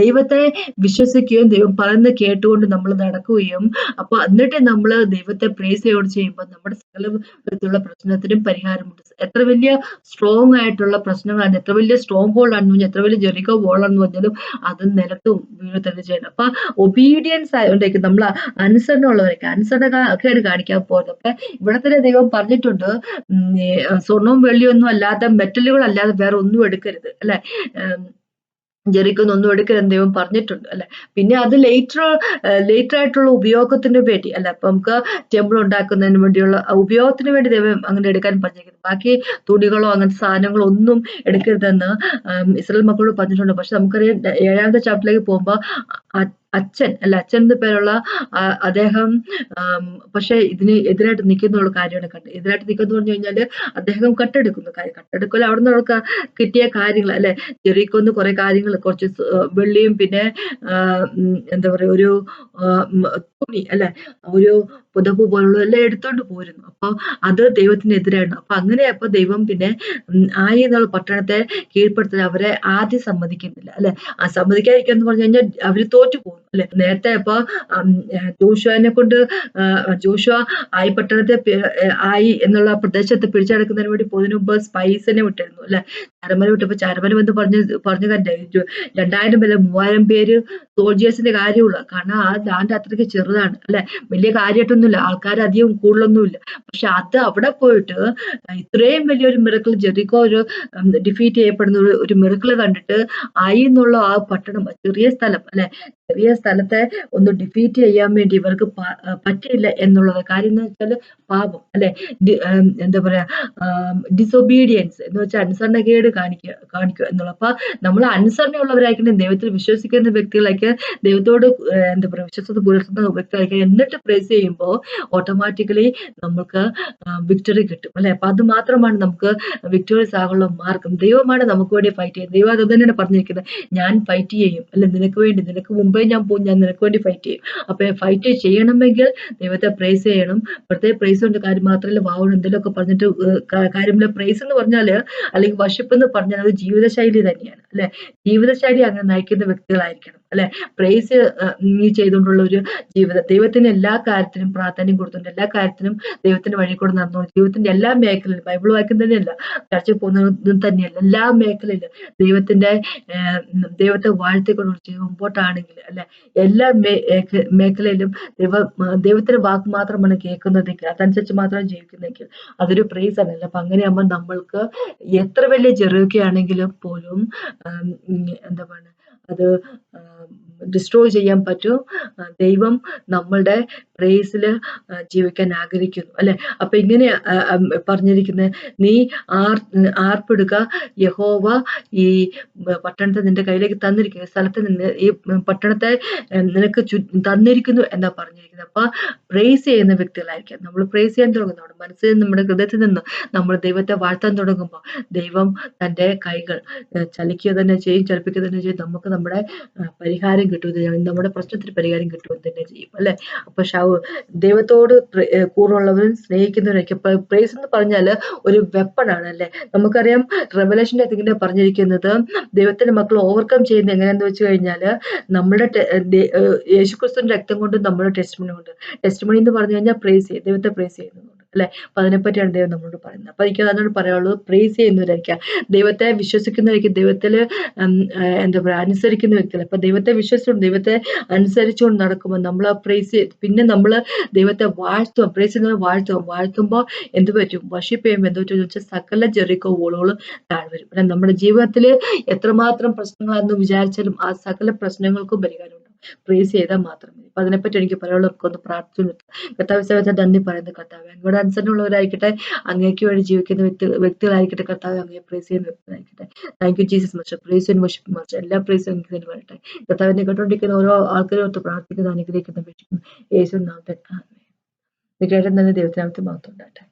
ദൈവത്തെ വിശ്വസിക്കുകയും ദൈവം പറയുന്നത് കേട്ടുകൊണ്ട് നമ്മൾ നടക്കുകയും അപ്പൊ എന്നിട്ട് നമ്മൾ ദൈവത്തെ പ്രേസ് ചെയ്യോട് ചെയ്യുമ്പോൾ നമ്മുടെ സകല വിധത്തിലുള്ള പ്രശ്നത്തിനും പരിഹാരമുണ്ട്. എത്ര വലിയ സ്ട്രോങ് ആയിട്ടുള്ള പ്രശ്നങ്ങളാണ് എത്ര വലിയ സ്ട്രോങ് ഹോൾ ആണെന്ന് എത്ര വലിയ ജെറിക്കോ ആണെന്ന് പറഞ്ഞാലും അത് നിലത്ത് തന്നെ ചെയ്യണം. അപ്പൊ ഒബീഡിയൻസ് ആയതുകൊണ്ടേക്ക് നമ്മൾ അനുസരണമുള്ളവരൊക്കെ അനുസരണ കാണിക്കാൻ പോകുന്നത്. അപ്പൊ ഇവിടെ തന്നെ ദൈവം പറഞ്ഞിട്ടുണ്ട് സ്വർണവും വെള്ളിയൊന്നും അല്ലാതെ മെറ്റലുകൾ അല്ലാതെ വേറെ ഒന്നും എടുക്കരുത് അല്ലെ? ജെറിക്കൊന്ന് ഒന്നും എടുക്കരുതെന്ന് ദൈവം പറഞ്ഞിട്ടുണ്ട് അല്ലെ? പിന്നെ അത് ലേറ്റർ ലേറ്റർ ആയിട്ടുള്ള ഉപയോഗത്തിന് വേണ്ടി അല്ല? അപ്പൊ നമുക്ക് ടെമ്പിൾ ഉണ്ടാക്കുന്നതിന് വേണ്ടിയുള്ള ഉപയോഗത്തിന് വേണ്ടി ദൈവം അങ്ങനെ എടുക്കാൻ പറഞ്ഞിരിക്കുന്നത് ബാക്കി തുണികളോ അങ്ങനത്തെ സാധനങ്ങളോ ഒന്നും എടുക്കരുതെന്ന് ഇസ്രായേൽ മക്കളോട് പറഞ്ഞിട്ടുണ്ട്. പക്ഷെ നമുക്കറിയാം ഏഴാമത്തെ ചാപ്റ്ററിലേക്ക് പോകുമ്പോൾ അച്ഛൻ അല്ല അച്ഛൻ എന്ന പേരുള്ള അദ്ദേഹം പക്ഷേ ഇതിന് എതിരായിട്ട് നിൽക്കുന്ന കാര്യമാണ് കണ്ട് എതിരായിട്ട് നിൽക്കുന്നു പറഞ്ഞു കഴിഞ്ഞാൽ അദ്ദേഹം കട്ടെടുക്കുന്നു കാര്യം കട്ടെടുക്കൽ അവിടെ നിന്ന് അവർക്ക് കിട്ടിയ കാര്യങ്ങൾ അല്ലെ? ചെറിയക്കൊന്ന് കുറെ കാര്യങ്ങൾ കുറച്ച് വെള്ളിയും പിന്നെ എന്താ പറയാ ഒരു തുണി അല്ലെ? ഒരു പുതപ്പ് പോലുള്ള എല്ലാം എടുത്തോണ്ട് പോരുന്നു. അപ്പൊ അത് ദൈവത്തിനെതിരായിരുന്നു. അപ്പൊ അങ്ങനെ അപ്പൊ ദൈവം പിന്നെ ആയി എന്നുള്ള പട്ടണത്തെ കീഴ്പ്പെടുത്താൻ അവരെ ആദ്യം സമ്മതിക്കുന്നില്ല അല്ലെ? ആ സമ്മതിക്കാതിരിക്കുക എന്ന് പറഞ്ഞു കഴിഞ്ഞാൽ അവർ തോറ്റു പോകും അല്ലെ നേരത്തെ ഇപ്പൊ ജോഷുവിനെ കൊണ്ട് ജോഷുവ ആയി പട്ടണത്തെ ആയി എന്നുള്ള പ്രദേശത്ത് പിടിച്ചടക്കുന്നതിന് വേണ്ടി പോയതിനു മുമ്പ് സ്പൈസിനെ വിട്ടിരുന്നു അല്ലെ ചരമല വിട്ടപ്പോ ചരമല എന്ന് പറഞ്ഞ് പറഞ്ഞു കണ്ടേ രണ്ടായിരം പേര് മൂവായിരം പേര് സോൾജിയേഴ്സിന്റെ കാര്യമുള്ള കാരണം ആ ലാൻഡ് അത്രയ്ക്ക് ചെറുതാണ് അല്ലെ വലിയ കാര്യമായിട്ടൊന്നുമില്ല ആൾക്കാർ അധികം കൂടുതലൊന്നുമില്ല പക്ഷെ അത് അവിടെ പോയിട്ട് ഇത്രയും വലിയൊരു മിറക്കിൾ ജെറിക്കോ ഒരു ഡിഫീറ്റ് ചെയ്യപ്പെടുന്ന ഒരു മിറക്കിൾ കണ്ടിട്ട് ആയി എന്നുള്ള ആ പട്ടണം ചെറിയ സ്ഥലം അല്ലെ ചെറിയ സ്ഥലത്തെ ഒന്ന് ഡിഫീറ്റ് ചെയ്യാൻ വേണ്ടി ഇവർക്ക് പറ്റിയില്ല എന്നുള്ളത്. കാര്യം എന്ന് വെച്ചാൽ പാപം അല്ലെ? എന്താ പറയാ ഡിസൊബീഡിയൻസ് എന്ന് വെച്ചാൽ അനുസരണക്കേട് കാണിക്കുക കാണിക്കുക എന്നുള്ളത്. അപ്പൊ നമ്മൾ അനുസരണയുള്ളവരായിരിക്കണം ദൈവത്തിൽ വിശ്വസിക്കുന്ന വ്യക്തികളൊക്കെ ദൈവത്തോട് എന്താ പറയാ വിശ്വസത പുലർത്തുന്ന വ്യക്തികളായിരിക്കും എന്നിട്ട് പ്രേസ് ചെയ്യുമ്പോൾ ഓട്ടോമാറ്റിക്കലി നമുക്ക് വിക്ടറി കിട്ടും അല്ലെ? അപ്പൊ അത് മാത്രമാണ് നമുക്ക് വിക്ടോറിയസ് ആകാനുള്ള മാർഗം. ദൈവമാണ് നമുക്ക് വേണ്ടി ഫൈറ്റ് ചെയ്യുന്നത്. ദൈവം അത് തന്നെയാണ് പറഞ്ഞിരിക്കുന്നത്. ഞാൻ ഫൈറ്റ് ചെയ്യും അല്ലെ? നിനക്ക് വേണ്ടി നിനക്ക് മുമ്പേ ഞാൻ പോകും ഞാൻ നിനക്ക് വേണ്ടി ഫൈറ്റ് ചെയ്യും. അപ്പൊ ഫൈറ്റ് ചെയ്യണമെങ്കിൽ ദൈവത്തെ പ്രൈസ് ചെയ്യണം. പ്രത്യേക പ്രൈസ് കൊണ്ട് കാര്യം മാത്രമല്ല വാവണം എന്തെങ്കിലുമൊക്കെ പറഞ്ഞിട്ട് കാര്യമില്ല പ്രൈസ് എന്ന് പറഞ്ഞാൽ അല്ലെങ്കിൽ വർഷിപ്പ് എന്ന് പറഞ്ഞാൽ അത് ജീവിതശൈലി തന്നെയാണ് അല്ലെ? ജീവിതശൈലി അങ്ങനെ നയിക്കുന്ന വ്യക്തികളായിരിക്കണം. അല്ലെ? പ്രേസ് ചെയ്തുകൊണ്ടുള്ള ഒരു ജീവിതം. ദൈവത്തിന് എല്ലാ കാര്യത്തിനും പ്രാധാന്യം കൊടുത്തുകൊണ്ട് എല്ലാ കാര്യത്തിനും ദൈവത്തിന്റെ വഴി കൂടെ നടന്നു. ജീവിതത്തിന്റെ എല്ലാ മേഖലയിലും ബൈബിൾ വായിക്കുന്നതന്നെയല്ല ചർച്ചയിൽ പോകുന്നതും തന്നെയല്ല എല്ലാ മേഖലയിലും ദൈവത്തിന്റെ ദൈവത്തെ വാഴ്ത്തിക്കൊണ്ട് മുമ്പോട്ടാണെങ്കിൽ അല്ലെ? എല്ലാ മേഖലയിലും ദൈവ ദൈവത്തിന്റെ വാക്ക് മാത്രമാണ് കേൾക്കുന്നതെങ്കിൽ അതനുസരിച്ച് മാത്രം ജീവിക്കുന്നെങ്കിൽ അതൊരു പ്രൈസ് ആണ്. അപ്പൊ അങ്ങനെയാകുമ്പോൾ നമ്മൾക്ക് എത്ര വലിയ ചെറുകയാണെങ്കിലും പോലും എന്താ പറയുക അത് ഡിസ്ട്രോയ് ചെയ്യാൻ പറ്റും? ദൈവം നമ്മളുടെ പ്രേസിൽ ജീവിക്കാൻ ആഗ്രഹിക്കുന്നു. അല്ലെ? അപ്പൊ ഇങ്ങനെ പറഞ്ഞിരിക്കുന്നത് നീ ആർ ആർപ്പിടുക യഹോവ ഈ പട്ടണത്തെ നിന്റെ കയ്യിലേക്ക് തന്നിരിക്കുന്നു സ്ഥലത്ത് നിന്ന് ഈ പട്ടണത്തെ നിനക്ക് ചു തന്നിരിക്കുന്നു എന്നാ പറഞ്ഞിരിക്കുന്നത് അപ്പൊ പ്രേസ് ചെയ്യുന്ന വ്യക്തികളായിരിക്കാം. നമ്മൾ പ്രേസ് ചെയ്യാൻ തുടങ്ങും നമ്മുടെ മനസ്സിൽ നിന്ന് നമ്മുടെ ഹൃദയത്തിൽ നിന്ന് നമ്മൾ ദൈവത്തെ വാഴ്ത്താൻ തുടങ്ങുമ്പോൾ ദൈവം തന്റെ കൈകൾ ചലിക്കുക തന്നെ ചെയ്യും ചലിപ്പിക്കുക തന്നെ ചെയ്യും. നമുക്ക് നമ്മുടെ ആ, പരിഹാരം കിട്ടും നമ്മുടെ പ്രശ്നത്തിന് പരിഹാരം കിട്ടുമെന്ന് തന്നെ ചെയ്യും അല്ലെ? അപ്പൊ ദൈവത്തോട് കൂറുള്ളവരും സ്നേഹിക്കുന്നവരൊക്കെ പ്രേസ് എന്ന് പറഞ്ഞാൽ ഒരു വെപ്പണാണ് അല്ലെ? നമുക്കറിയാം റെവലേഷന്റെ അതിങ്ങനെ പറഞ്ഞിരിക്കുന്നത് ദൈവത്തിന്റെ മക്കൾ ഓവർകം ചെയ്യുന്നത് എങ്ങനെയാന്ന് വെച്ച് കഴിഞ്ഞാൽ നമ്മുടെ യേശുക്രിസ്തുവിന്റെ രക്തം കൊണ്ട് നമ്മുടെ ടെസ്റ്റ് മണി കൊണ്ട്. ടെസ്റ്റ് മണി എന്ന് പറഞ്ഞു കഴിഞ്ഞാൽ പ്രേസ് ചെയ്യും ദൈവത്തെ പ്രേസ് ചെയ്യുന്നുണ്ട് അല്ലെ? അപ്പൊ അതിനെപ്പറ്റിയാണ് ദൈവം നമ്മളോട് പറയുന്നത്. അപ്പൊ എനിക്ക് അതിനോട് പറയാനുള്ളത്. പ്രേസ് ചെയ്യുന്നവരായിരിക്കാം. ദൈവത്തെ വിശ്വസിക്കുന്നവരായിരിക്കും. ദൈവത്തിൽ എന്താ പറയാ അനുസരിക്കുന്ന വ്യക്തികൾ. അപ്പൊ ദൈവത്തെ വിശ്വസിച്ചുകൊണ്ട് ദൈവത്തെ അനുസരിച്ചുകൊണ്ട് നടക്കുമ്പോൾ നമ്മൾ ആ പ്രേസ് പിന്നെ നമ്മൾ ദൈവത്തെ വാഴ്ത്തുക പ്രേസ് ചെയ്യുന്നവരെ വാഴ്ത്തുക വാഴ്ത്തുമ്പോൾ എന്ത് പറ്റും? വർഷിപ്പ് ചെയ്യുമ്പോൾ എന്ത് പറ്റും? വെച്ചാൽ സകല ജെറിക്കോ വോളുകളും താഴെ വരും. നമ്മുടെ ജീവിതത്തിൽ എത്രമാത്രം പ്രശ്നങ്ങളാണെന്ന് വിചാരിച്ചാലും ആ സകല പ്രശ്നങ്ങൾക്കും പരിഹാരമുണ്ട്. പ്രേസ് ചെയ്താൽ മാത്രം മതി. അപ്പൊ അതിനെപ്പറ്റി എനിക്ക് പറയാനുള്ള ഒന്ന് പ്രാർത്ഥന കർത്താവ് സേവത്തെ നന്ദി പറയുന്ന കർത്താവ്. എന്നോട് അനുസരണമുള്ളവരായിക്കട്ടെ അങ്ങേക്ക് വേണ്ടി ജീവിക്കുന്ന വ്യക്തി വ്യക്തികളായിരിക്കട്ടെ കർത്താവ് അങ്ങേ പ്രേസ് ചെയ്യുന്ന വ്യക്തികളായിരിക്കട്ടെ thank you Jesus much praise and worship master എല്ലാ പ്രേസും എനിക്ക് തന്നെ വരട്ടെ. കർത്താവിനെ കേട്ടോണ്ടിരിക്കുന്ന ഓരോ ആൾക്കാരും ഒത്ത് പ്രാർത്ഥിക്കുന്ന അനുഗ്രഹിക്കുന്ന യേശു നാമത്തെ കേട്ട തന്നെ ദൈവത്തിനകത്ത് മാത്രം ഉണ്ടാട്ടെ